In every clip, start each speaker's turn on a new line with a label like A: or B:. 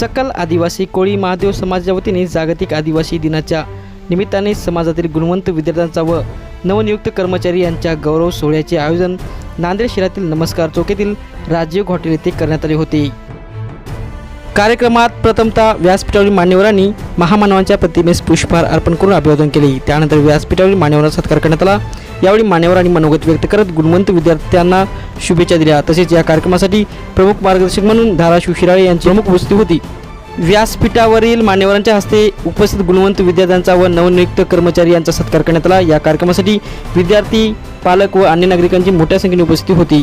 A: सकल आदिवासी कोळी महादेव समाजाच्या वतीने जागतिक आदिवासी दिनाच्या निमित्ताने समाजातील गुणवंत विद्यार्थ्यांचा व नवनियुक्त कर्मचारी यांच्या गौरव सोहळ्याचे आयोजन नांदेड शहरातील नमस्कार चौकीतील राजीव हॉटेल येथे करण्यात आले होते. कार्यक्रमात प्रथमतः व्यासपीठावरील मान्यवरांनी महामानवांच्या प्रतिमेस पुष्पहार अर्पण करून अभिवादन केले. त्यानंतर व्यासपीठावरील मान्यवरांचा सत्कार करण्यात आला. यावेळी मान्यवरांनी मनोगत व्यक्त करत गुणवंत विद्यार्थ्यांना शुभेच्छा दिल्या. तसेच या कार्यक्रमासाठी प्रमुख मार्गदर्शक म्हणून धाराशिव शिराळे यांची प्रमुख उपस्थिती होती. व्यासपीठावरील मान्यवरांच्या हस्ते उपस्थित गुणवंत विद्यार्थ्यांचा व नवनियुक्त कर्मचारी यांचा सत्कार करण्यात आला. या कार्यक्रमासाठी विद्यार्थी पालक व अन्य नागरिकांची मोठ्या संख्येने उपस्थिती होती.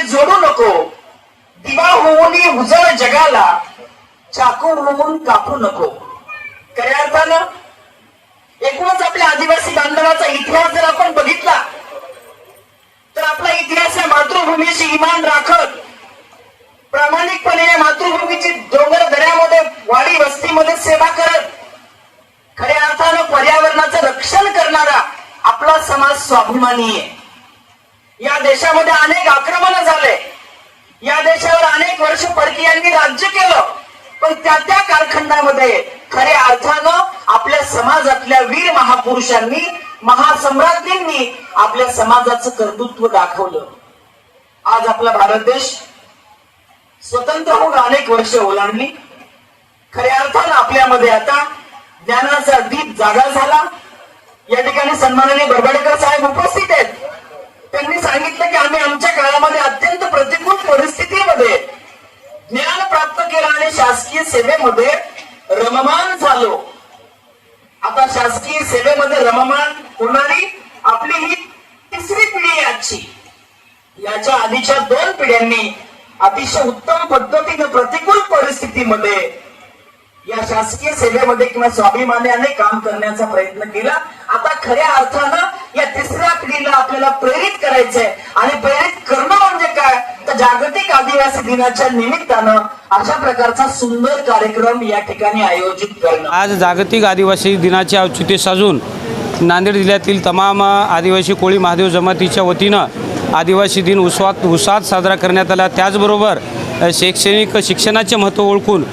B: जोडू नको. दिवा होऊन उजळ जगाला चाकू होऊन कापू नको. खऱ्या अर्थानं एकूणच आपल्या आदिवासी बांधवाचा इतिहास जर आपण बघितला तर आपला इतिहास या मातृभूमीशी इमान राखत प्रामाणिकपणे या मातृभूमीची डोंगर दऱ्यामध्ये वाडी वस्तीमध्ये सेवा करत खऱ्या अर्थानं पर्यावरणाचं रक्षण करणारा आपला समाज स्वाभिमानी आहे. या देशामध्ये अनेक आक्रमण झाले. या देशावर अनेक वर्ष परकीयांनी राज्य केलं. पण त्या त्या कालखंडामध्ये खऱ्या अर्थानं आपल्या समाजातल्या वीर महापुरुषांनी महासम्राज्ञींनी आपल्या समाजाचं कर्तृत्व दाखवलं. आज आपला भारत देश स्वतंत्र होऊन अनेक वर्ष ओलांडली. खऱ्या अर्थानं आपल्यामध्ये आता ज्ञानाचा दीप जागा झाला. या ठिकाणी सन्माननीय बरबडकर साहेब उपस्थित आहेत. त्यांनी सांगितलं की आम्ही आमच्या काळामध्ये अत्यंत प्रतिकूल परिस्थितीमध्ये ज्ञान प्राप्त केलं आणि शासकीय सेवेमध्ये रममान झालो. आता शासकीय सेवेमध्ये रममान होणारी आपली ही तिसरी पिढी आहे आजची याच्या आधीच्या दोन पिढ्यांनी अतिशय उत्तम पद्धतीने प्रतिकूल परिस्थितीमध्ये या शासकीय सेवेमध्ये किंवा स्वाभिमानाने काम करण्याचा प्रयत्न केला. आता खऱ्या अर्थानं प्रेरित करायचंय आणि प्रेरित करणं म्हणजे काय? तर जागतिक आदिवासी दिनाच्या निमित्तानं अशा प्रकारचा सुंदर कार्यक्रम या ठिकाणी आयोजित करणं.
C: आज जागतिक आदिवासी दिनाचे औचित्य साजून नांदेड जिल्ह्यातील तमाम आदिवासी कोळी महादेव जमातीच्या वतीनं आदिवासी दिन उत्सवात उत्साहात साजरा करण्यात आला. त्याचबरोबर शैक्षणिक शिक्षणाचे महत्त्व ओळखून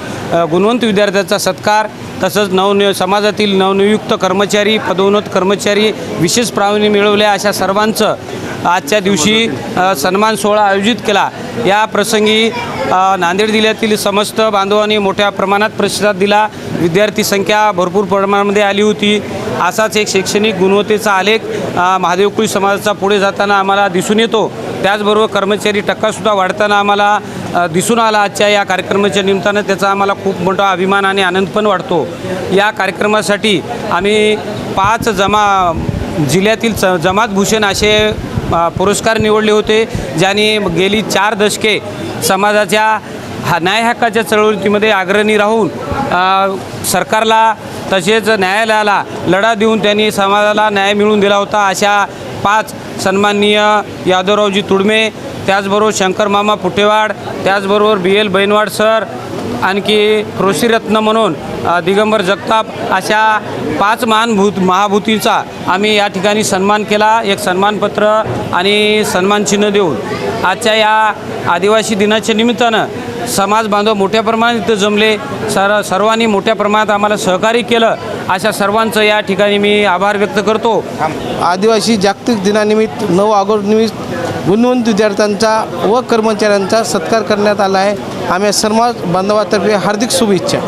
C: गुणवंत विद्यार्थ्यांचा सत्कार तसंच नवनि समाजातील नवनियुक्त कर्मचारी पदोन्नत कर्मचारी विशेष प्रावीण्य मिळवल्या अशा सर्वांचं आजच्या दिवशी सन्मान सोहळा आयोजित केला. या प्रसंगी नांदेड जिल्ह्यातील समस्त बांधवांनी मोठ्या प्रमाणात प्रतिसाद दिला. विद्यार्थी संख्या भरपूर प्रमाणामध्ये आली होती. असाच एक शैक्षणिक गुणवत्तेचा आलेख महादेवकुळी समाजाचा पुढे जाताना आम्हाला दिसून येतो. त्याचबरोबर कर्मचारी टक्कासुद्धा वाढताना आम्हाला दिसून आला आजच्या या कार्यक्रमाच्या निमित्तानं. त्याचा आम्हाला खूप मोठा अभिमान आणि आनंद पण वाटतो. या कार्यक्रमासाठी आम्ही पाच जमा जिल्ह्यातील जमात जमातभूषण असे पुरस्कार निवडले होते ज्याने गेली चार दशके समाजाच्या हा न्याय हक्काच्या चळवळीमध्ये अग्रणी राहून सरकारला तसेच न्यायालयाला लढा देऊन त्यांनी समाजाला न्याय मिळवून दिला होता. अशा पाच सन्माननीय यादवरावजी तुडमे त्याचबरोबर शंकर मामा पुटेवाड त्याचबरोबर बी एल बैनवाड सर आणखी कृषीरत्न म्हणून दिगंबर जगताप अशा पाच महानभूत महाभूतींचा आम्ही या ठिकाणी सन्मान केला. एक सन्मानपत्र आणि सन्मान चिन्ह देऊन आजच्या या आदिवासी दिनाच्या निमित्तानं समाज बांधव मोठ्या प्रमाणात इथं जमले. सर सर्वांनी मोठ्या प्रमाणात आम्हाला सहकार्य केलं. अशा सर्वांचं या ठिकाणी मी आभार व्यक्त करतो.
D: आदिवासी जागतिक दिनानिमित्त नऊ ऑगस्टनिमित्त गुणवंत विद्यार्थ्यांचा व कर्मचाऱ्यांचा सत्कार करण्यात आला आहे. आम्ही सर्व बांधवातर्फे हार्दिक शुभेच्छा.